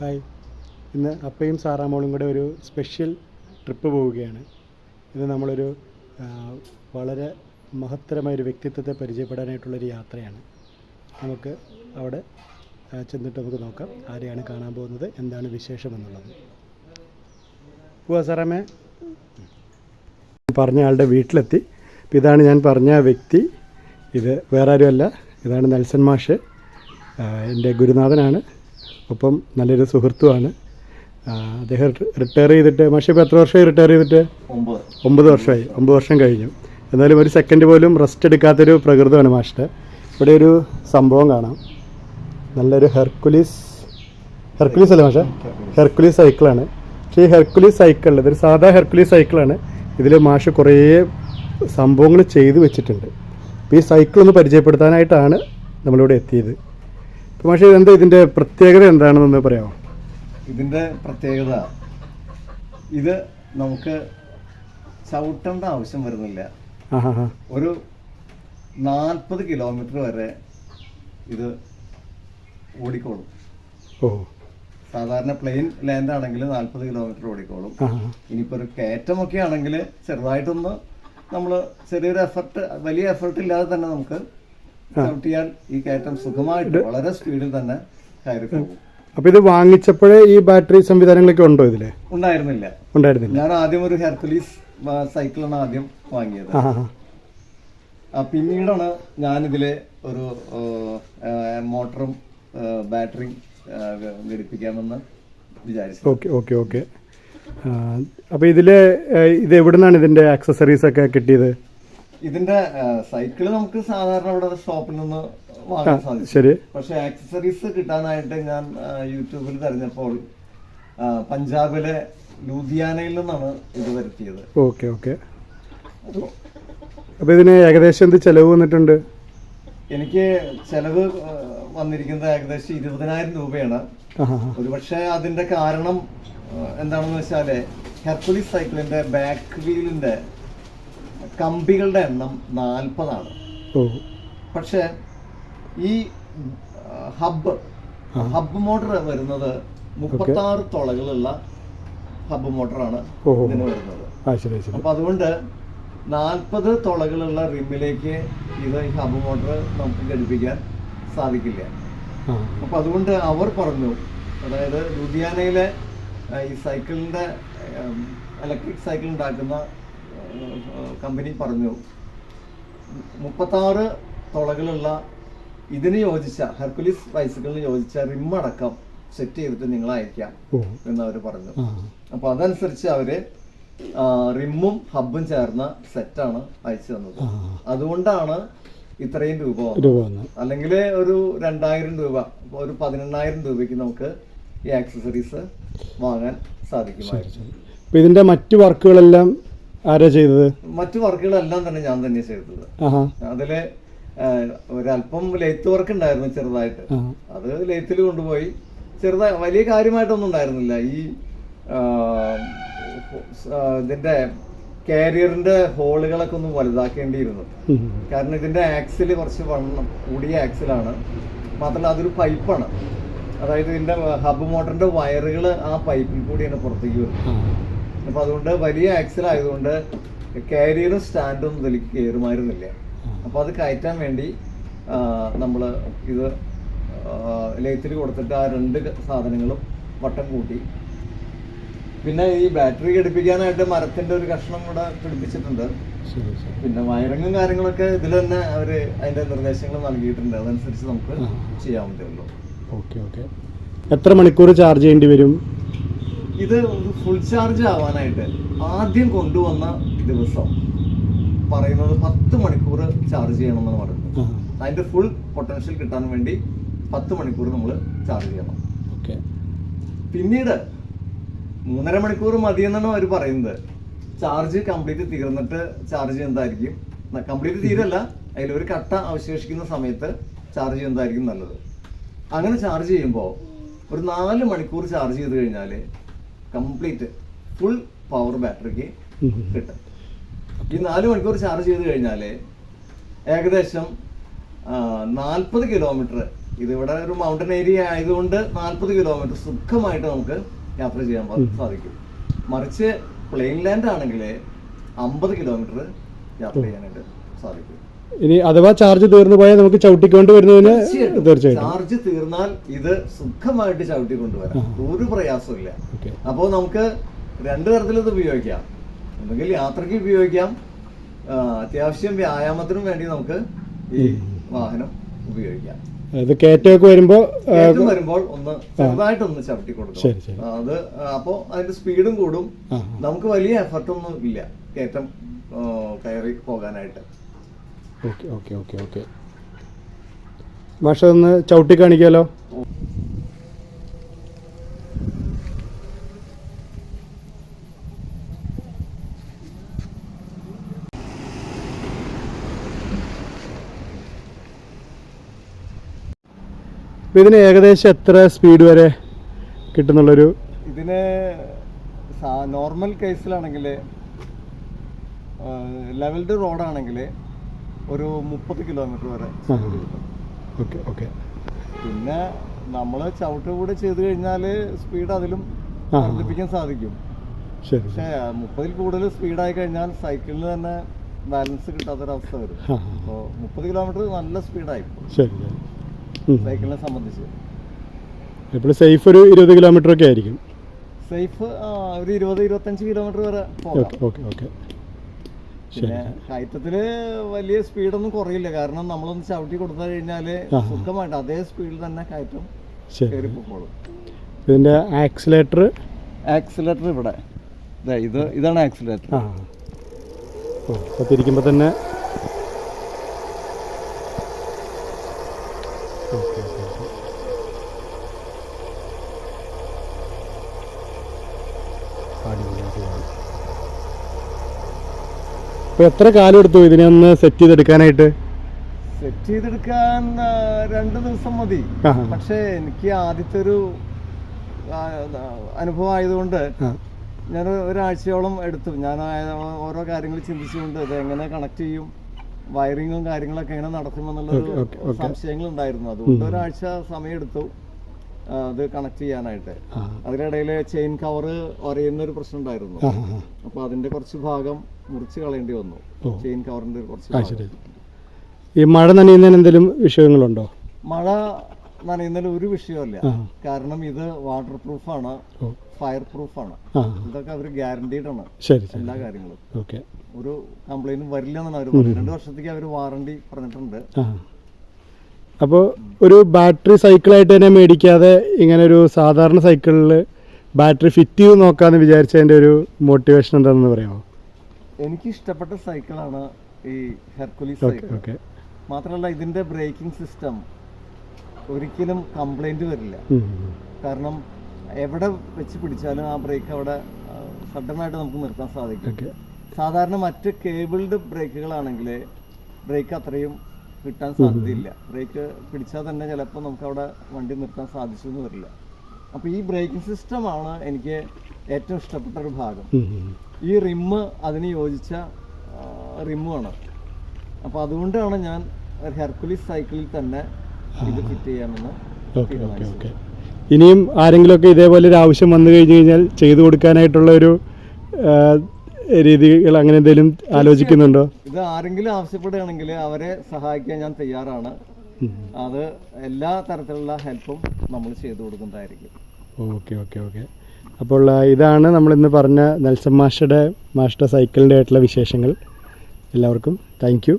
Hi. ഇന്ന് അപ്പയും സാറാമോളും കൂടെ ഒരു സ്പെഷ്യൽ ട്രിപ്പ് പോവുകയാണ്. ഇത് നമ്മളൊരു വളരെ വളരെ മഹത്തരമായൊരു വ്യക്തിത്വത്തെ പരിചയപ്പെടാനായിട്ടുള്ളൊരു യാത്രയാണ്. നമുക്ക് അവിടെ ചെന്നിട്ട് നമുക്ക് നോക്കാം ആരെയാണ് കാണാൻ പോകുന്നത് എന്താണ് വിശേഷം എന്നുള്ളത്. പോവാ സാറാമേ. പറഞ്ഞ ആളുടെ വീട്ടിലെത്തി. ഇതാണ് ഞാൻ പറഞ്ഞ വ്യക്തി. ഇത് വേറെ ആരുമല്ല ഇതാണ് നെൽസൺ മാഷ്. എന്റെ ഗുരുനാഥനാണ്. ഒപ്പം നല്ലൊരു സുഹൃത്തുമാണ് അദ്ദേഹം റിട്ടയർ ചെയ്തിട്ട് മാഷെ ഇപ്പോൾ എത്ര വർഷമായി റിട്ടയർ ചെയ്തിട്ട്? ഒമ്പത്. വർഷമായി. ഒമ്പത് വർഷം കഴിഞ്ഞു. എന്നാലും ഒരു സെക്കൻഡ് പോലും റെസ്റ്റ് എടുക്കാത്തൊരു പ്രകൃതമാണ് മാഷിന്റെ ഇവിടെ ഒരു സംഭവം കാണാം. നല്ലൊരു ഹെർക്കുലീസ് ഹെർക്കുലീസ് അല്ലേ മാഷെ? ഹെർക്കുലീസ് സൈക്കിളാണ് പക്ഷേ ഈ ഹെർക്കുലീസ് സൈക്കിളിൽ ഇതൊരു സാധാ ഹെർക്കുലീസ് സൈക്കിളാണ് ഇതിൽ മാഷ് കുറേ സംഭവങ്ങൾ ചെയ്തു വെച്ചിട്ടുണ്ട്. അപ്പോൾ ഈ സൈക്കിൾ ഒന്ന് പരിചയപ്പെടുത്താനായിട്ടാണ് നമ്മളിവിടെ എത്തിയത്. അപ്പോൾ ഇതെന്താ ഇതിന്റെ പ്രത്യേകത എന്താണെന്നൊന്ന് പറയാമോ? ഇതിന്റെ പ്രത്യേകത ഇത് നമുക്ക് ചവിട്ടേണ്ട ആവശ്യം വരുന്നില്ല. ഒരു നാൽപ്പത് കിലോമീറ്റർ വരെ ഇത് ഓടിക്കോളും. ഓ. സാധാരണ പ്ലെയിൻ ലാൻഡ് ആണെങ്കിൽ നാൽപ്പത് കിലോമീറ്റർ ഓടിക്കോളും. ഇനിയിപ്പോൾ ഒരു കയറ്റമൊക്കെ ആണെങ്കിൽ ചെറുതായിട്ടൊന്ന് നമ്മൾ ചെറിയൊരു എഫർട്ട് വലിയ എഫർട്ട് ഇല്ലാതെ തന്നെ നമുക്ക് ചവിട്ടിയാൽ ഈ കയറ്റം സുഖമായിട്ട് വളരെ സ്പീഡിൽ തന്നെ കയറി പോകും. അപ്പോൾ ഇത് വാങ്ങിച്ചപ്പോഴേ ഈ ബാറ്ററി സംവിധാനങ്ങളൊക്കെ ഉണ്ടോ ഇതിൽ? ഉണ്ടായിരുന്നില്ല. ഉണ്ടായിരുന്നില്ല. ഞാൻ ആദ്യം ഒരു ഹെർക്കുലീസ് സൈക്കിളാണ് ആദ്യം വാങ്ങിയത്. പിന്നീടാണ് ഞാനിതിൽ ഒരു മോട്ടറും ബാറ്ററിയും ഘടിപ്പിക്കാമെന്ന് വിചാരിച്ചു. Okay okay okay. അപ്പോൾ ഇതിൽ ഇത് എവിടുന്നാണ് ഇതിന്റെ ഇതിന്റെ ആക്സസറീസ് ഒക്കെ കിട്ടിയത്? ഇതിന്റെ സൈക്കിൾ നമുക്ക് സാധാരണ ഇവിടെ ഷോപ്പിൽ നിന്ന് വാങ്ങാൻ സാധിക്കും. പക്ഷെ ആക്സസറീസ് കിട്ടാനായിട്ട് ഞാൻ യൂട്യൂബിൽ തെരഞ്ഞപ്പോൾ പഞ്ചാബിലെ ലൂധിയാനയിൽ നിന്നാണ് ഇത് വരുത്തിയത്. Okay okay. അപ്പൊ ഇതിന് ഏകദേശം എന്ത് ചെലവ് വന്നിട്ടുണ്ട്? എനിക്ക് ചെലവ് വന്നിരിക്കുന്നത് ഏകദേശം ഇരുപതിനായിരം രൂപയാണ്. ഒരുപക്ഷെ അതിന്റെ കാരണം എന്താണെന്ന് വെച്ചാൽ ഹെർക്കുലീസ് സൈക്കിളിന്റെ ബാക്ക് വീലിന്റെ കമ്പികളുടെ എണ്ണം നാൽപ്പതാണ്. പക്ഷെ ഈ ഹബ്ബ് ഹബ്ബ് മോട്ടർ വരുന്നത് മുപ്പത്തി ആറ് തുളകളുള്ള ഹബ്ബ് മോട്ടറാണ്. ഇതിന് വരുന്നത്. അപ്പൊ അതുകൊണ്ട് നാൽപ്പത് തുളകളുള്ള റിമ്മിലേക്ക് ഇത് ഈ ഹബ്ബ് മോട്ടർ നമുക്ക് ഘടിപ്പിക്കാൻ സാധിക്കില്ല. അപ്പൊ അതുകൊണ്ട് അവർ പറഞ്ഞു അതായത് ലുധിയാനയിലെ ഈ സൈക്കിളിന്റെ ഇലക്ട്രിക് സൈക്കിൾ ഉണ്ടാക്കുന്ന കമ്പനി പറഞ്ഞു മുപ്പത്താറ് തുളകളുള്ള ഇതിന് യോജിച്ച ഹെർക്കുലിസ് ബൈസിക്കിളിന് യോജിച്ച റിം അടക്കം സെറ്റ് ചെയ്തിട്ട് നിങ്ങൾ അയക്കാം എന്ന് അവർ പറഞ്ഞു. അപ്പൊ അതനുസരിച്ച് അവർ റിമ്മും ഹബ്ബും ചേർന്ന സെറ്റാണ് അയച്ചു തന്നത്. അതുകൊണ്ടാണ് ഇത്രയും രൂപ അല്ലെങ്കിൽ ഒരു രണ്ടായിരം രൂപ ഒരു പതിനെണ്ണായിരം രൂപയ്ക്ക് നമുക്ക് ഈ ആക്സസറീസ് വാങ്ങാൻ സാധിക്കുമായിരുന്നു. ഇതിന്റെ മറ്റ് വർക്കുകളെല്ലാം ആരാ ചെയ്തത്? മറ്റു വർക്കുകളെല്ലാം തന്നെ ഞാൻ തന്നെ ചെയ്തത്. അതിലെ ഒരല്പം ലെയ്ത്ത് വർക്ക് ഉണ്ടായിരുന്നു ചെറുതായിട്ട്. അത് ലെയ്ത്തിൽ കൊണ്ടുപോയി. ചെറുതായി വലിയ കാര്യമായിട്ടൊന്നും ഉണ്ടായിരുന്നില്ല. ഈ ഇതിന്റെ കാരിയറിന്റെ ഹോളുകളൊക്കെ ഒന്ന് വലുതാക്കേണ്ടിയിരുന്നു. കാരണം ഇതിന്റെ ആക്സിൽ കുറച്ച് വണ്ണം കൂടിയ ആക്സിലാണ് മാത്രമല്ല അതൊരു പൈപ്പാണ് അതായത് ഇതിന്റെ ഹബ് മോട്ടറിന്റെ വയറുകൾ ആ പൈപ്പിൽ കൂടിയാണ് പുറത്തേക്ക് വരുന്നത്. ആ അപ്പൊ അതുകൊണ്ട് വലിയ ആക്സിൽ ആയതുകൊണ്ട് കാരിയറും സ്റ്റാൻഡും ഇതിലേക്ക് കയറുമായിരുന്നില്ല അപ്പൊ അത് കയറ്റാൻ വേണ്ടി നമ്മൾ ഇത് ലേത്തിൽ കൊടുത്തിട്ട് ആ രണ്ട് സാധനങ്ങളും വട്ടം കൂട്ടി. പിന്നെ ഈ ബാറ്ററി ഘടിപ്പിക്കാനായിട്ട് മരത്തിന്റെ ഒരു കഷ്ണം കൂടെ പിടിപ്പിച്ചിട്ടുണ്ട്. പിന്നെ വയറിങ്ങും കാര്യങ്ങളൊക്കെ ഇതിൽ തന്നെ അവർ അതിന്റെ നിർദ്ദേശങ്ങൾ നൽകിയിട്ടുണ്ട്. അതനുസരിച്ച് നമുക്ക് ചെയ്യാൻ ചെയ്യാവുന്നതേ ഉള്ളൂ. Okay okay. എത്ര മണിക്കൂർ ചാർജ് ചെയ്യേണ്ടി വരും? ഇത് ഫുൾ ചാർജ് ആവാനായിട്ട് ആദ്യം കൊണ്ടുവന്ന ദിവസം പറയുന്നത് പത്ത് മണിക്കൂർ ചാർജ് ചെയ്യണം എന്നാണ് പറയുന്നത് അതിന്റെ ഫുൾ പൊട്ടൻഷ്യൽ കിട്ടാൻ വേണ്ടി പത്ത് മണിക്കൂർ നമ്മൾ ചാർജ് ചെയ്യണം. ഓക്കെ. പിന്നീട് മൂന്നര മണിക്കൂർ മതിയെന്നാണ് അവർ പറയുന്നത്. ചാർജ് കംപ്ലീറ്റ് തീർന്നിട്ട് ചാർജ് എന്തായിരിക്കും കംപ്ലീറ്റ് തീരല്ല. അതിലൊരു കട്ട അവശേഷിക്കുന്ന സമയത്ത് ചാർജ് എന്തായിരിക്കും നല്ലത്. അങ്ങനെ ചാർജ് ചെയ്യുമ്പോൾ ഒരു നാല് മണിക്കൂർ ചാർജ് ചെയ്ത് കഴിഞ്ഞാൽ കംപ്ലീറ്റ് ഫുൾ പവർ ബാറ്ററിക്ക് കിട്ടും. ഈ നാല് മണിക്കൂർ ചാർജ് ചെയ്ത് കഴിഞ്ഞാൽ ഏകദേശം നാൽപ്പത് കിലോമീറ്റർ ഇതിവിടെ ഒരു മൗണ്ടൻ ഏരിയ ആയതുകൊണ്ട് നാൽപ്പത് കിലോമീറ്റർ സുഖമായിട്ട് നമുക്ക് യാത്ര ചെയ്യാൻ സാധിക്കും. മറിച്ച് പ്ലെയിൻ ലാൻഡ് ആണെങ്കിൽ അമ്പത് കിലോമീറ്റർ യാത്ര ചെയ്യാനായിട്ട് സാധിക്കും. ഇനി അഥവാ ചാർജ് തീർന്നു പോയാൽ നമുക്ക് ചവിട്ടിക്കൊണ്ട് വരുന്നതിന് തീർച്ചയായിട്ടും. ചാർജ് തീർന്നാൽ ഇത് സുഖമായിട്ട് ചവിട്ടിക്കൊണ്ട് വരാം ഒരു പ്രയാസമില്ല അപ്പോൾ നമുക്ക് രണ്ടു തരത്തിൽ ഇത് ഉപയോഗിക്കാം. ഒന്നുകിൽ യാത്രയ്ക്ക് ഉപയോഗിക്കാം. അത്യാവശ്യം വ്യായാമത്തിനും വേണ്ടി നമുക്ക് ഈ വാഹനം ഉപയോഗിക്കാം. അത് കയറ്റമൊക്കെ വരുമ്പോൾ വരുമ്പോൾ ഒന്ന് ചെറുതായിട്ടൊന്ന് ചവിട്ടി കൊടുക്കും അത് അപ്പോൾ അതിന്റെ സ്പീഡും കൂടും. നമുക്ക് വലിയ എഫർട്ടൊന്നും ഇല്ല. കയറ്റം കയറി പോകാനായിട്ട്. Okay okay okay okay. ചവിട്ടി കാണിക്കാലോ? ഇതിന് ഏകദേശം എത്ര സ്പീഡ് വരെ കിട്ടുന്നുള്ളൊരു ഇതിന് നോർമൽ കേസിലാണെങ്കിൽ ലെവൽഡ് റോഡാണെങ്കിൽ ഒരു മുപ്പത് കിലോമീറ്റർ വരെ. Okay okay. പിന്നെ നമ്മൾ ചവിട്ട് കൂടെ ചെയ്ത് കഴിഞ്ഞാൽ സ്പീഡ് അതിലും. വർദ്ധിപ്പിക്കാൻ സാധിക്കും. പക്ഷേ മുപ്പതിൽ കൂടുതൽ സ്പീഡായി കഴിഞ്ഞാൽ സൈക്കിളിന് തന്നെ ബാലൻസ് കിട്ടാത്തൊരവസ്ഥ വരും. അപ്പോൾ മുപ്പത് കിലോമീറ്റർ നല്ല സ്പീഡായി. സൈക്കിളിനെ സംബന്ധിച്ച്. എപ്പോഴും സേഫ് ഒരു ഇരുപത് കിലോമീറ്റർ ഒക്കെ ആയിരിക്കും. സേഫ് ഒരു ഇരുപത് ഇരുപത്തഞ്ച് കിലോമീറ്റർ വരെ ഓക്കെ ഓക്കെ ഓക്കെ. പിന്നെ കയറ്റത്തിൽ വലിയ സ്പീഡൊന്നും കുറയില്ല. കാരണം നമ്മളൊന്ന് ചവിട്ടി കൊടുത്തു കഴിഞ്ഞാൽ. സുഖമായിട്ട് അതേ സ്പീഡിൽ തന്നെ കയറ്റം ഇതിന്റെ കയറി ആക്സിലേറ്റർ? ആക്സിലേറ്റർ ഇവിടെ. ഇത് ഇതാണ് ആക്സിലേറ്റർ. തിരിക്കുമ്പോൾ തന്നെ ഓക്കെ ഓക്കെ ഓക്കെ അടിപൊളി അടിപൊളി അപ്പോൾ എത്ര കാലം എടുത്തു ഇതിനെ ഒന്ന് സെറ്റ് ചെയ്തെടുക്കാനായിട്ട്? സെറ്റ് ചെയ്തെടുക്കാൻ രണ്ടു ദിവസം മതി. പക്ഷേ എനിക്ക് ആദ്യത്തെ ഒരു അനുഭവം ആയതുകൊണ്ട് ഞാൻ ഒരാഴ്ചയോളം എടുത്തു. ഞാൻ ഓരോ കാര്യങ്ങൾ ചിന്തിച്ചുകൊണ്ട് ഇത് എങ്ങനെ കണക്ട് ചെയ്യും വയറിങ്ങും കാര്യങ്ങളൊക്കെ എങ്ങനെ നടക്കുമെന്നുള്ളൊരു. സംശയങ്ങൾ ഉണ്ടായിരുന്നു അതുകൊണ്ട് ഒരാഴ്ച സമയം എടുത്തു അത് കണക്ട് ചെയ്യാനായിട്ട്. അതിനിടയിൽ ചെയിൻ കവർ ഒരയുന്ന ഒരു പ്രശ്നം ഉണ്ടായിരുന്നു. അപ്പോൾ അതിന്റെ കുറച്ച് ഭാഗം മുറിച്ച് കളയേണ്ടി വന്നു. ചെയിൻ കവറിന്റെ കുറച്ച് ഈ മഴ നനയുന്നതിന് എന്തെങ്കിലും വിഷയങ്ങളുണ്ടോ? മഴ നനയുന്നതിൽ ഒരു വിഷയമല്ല കാരണം ഇത് വാട്ടർ പ്രൂഫാണ് ഫയർ പ്രൂഫാണ് ഇതൊക്കെ അവർ ഗ്യാരണ്ടീഡ് ആണ് എല്ലാ കാര്യങ്ങളും. ഒരു കംപ്ലൈന്റും വരില്ല എന്നാണ് അവർ രണ്ട് വർഷത്തേക്ക് അവർ വാറണ്ടി പറഞ്ഞിട്ടുണ്ട്. അപ്പോൾ ഒരു ബാറ്ററി സൈക്കിളായിട്ട് തന്നെ മേടിക്കാതെ ഇങ്ങനെ ഒരു സാധാരണ സൈക്കിളിൽ ബാറ്ററി ഫിറ്റ് ചെയ്ത് നോക്കാമെന്ന് വിചാരിച്ചതിന്റെ ഒരു മോട്ടിവേഷൻ എന്താണെന്ന് പറയാമോ? എനിക്ക് ഇഷ്ടപ്പെട്ട സൈക്കിളാണ് ഈ ഹെർക്കുലീസ് സൈക്കിൾ ഓക്കെ മാത്രമല്ല ഇതിന്റെ ബ്രേക്കിംഗ് സിസ്റ്റം ഒരിക്കലും കംപ്ലൈന്റ് വരില്ല. കാരണം എവിടെ വെച്ച് പിടിച്ചാലും ആ ബ്രേക്ക് അവിടെ സഡനായിട്ട് നമുക്ക് നിർത്താൻ സാധിക്കും. സാധാരണ മറ്റ് കേബിൾഡ് ബ്രേക്കുകളാണെങ്കിൽ ബ്രേക്ക് അത്രയും കിട്ടാൻ സാധ്യതയില്ല. ബ്രേക്ക് പിടിച്ചാൽ തന്നെ ചിലപ്പോൾ നമുക്ക് അവിടെ വണ്ടി നിർത്താൻ സാധിച്ചു എന്ന് വരില്ല. അപ്പോൾ ഈ ബ്രേക്കിംഗ് സിസ്റ്റം ആണ് എനിക്ക് ഏറ്റവും ഇഷ്ടപ്പെട്ട ഒരു ഭാഗം. ഈ റിമ്മ് അതിന് യോജിച്ച റിമ്മാണ് അപ്പോൾ അതുകൊണ്ടാണ് ഞാൻ ഹെർക്കുലിസ് സൈക്കിളിൽ തന്നെ ഇത് ഫിറ്റ് ചെയ്യാമെന്ന് ഓക്കെ ഇനിയും ആരെങ്കിലുമൊക്കെ ഇതേപോലെ ഒരു ആവശ്യം വന്നു കഴിഞ്ഞു കഴിഞ്ഞാൽ ചെയ്തു കൊടുക്കാനായിട്ടുള്ള ഒരു രീതികൾ അങ്ങനെ എന്തെങ്കിലും ആലോചിക്കുന്നുണ്ടോ? ഇത് ആരെങ്കിലും ആവശ്യപ്പെടുകയാണെങ്കിൽ അവരെ സഹായിക്കാൻ ഞാൻ തയ്യാറാണ്. അത് എല്ലാ തരത്തിലുള്ള ഹെൽപ്പും നമ്മൾ ചെയ്തു കൊടുക്കുന്നതായിരിക്കും. Okay okay okay. അപ്പോൾ ഇതാണ് നമ്മൾ ഇന്ന് പറഞ്ഞ നെൽസൺ മാഷയുടെ മാഷയുടെ സൈക്കിളിന്റെ ആയിട്ടുള്ള വിശേഷങ്ങൾ. എല്ലാവർക്കും താങ്ക് യു.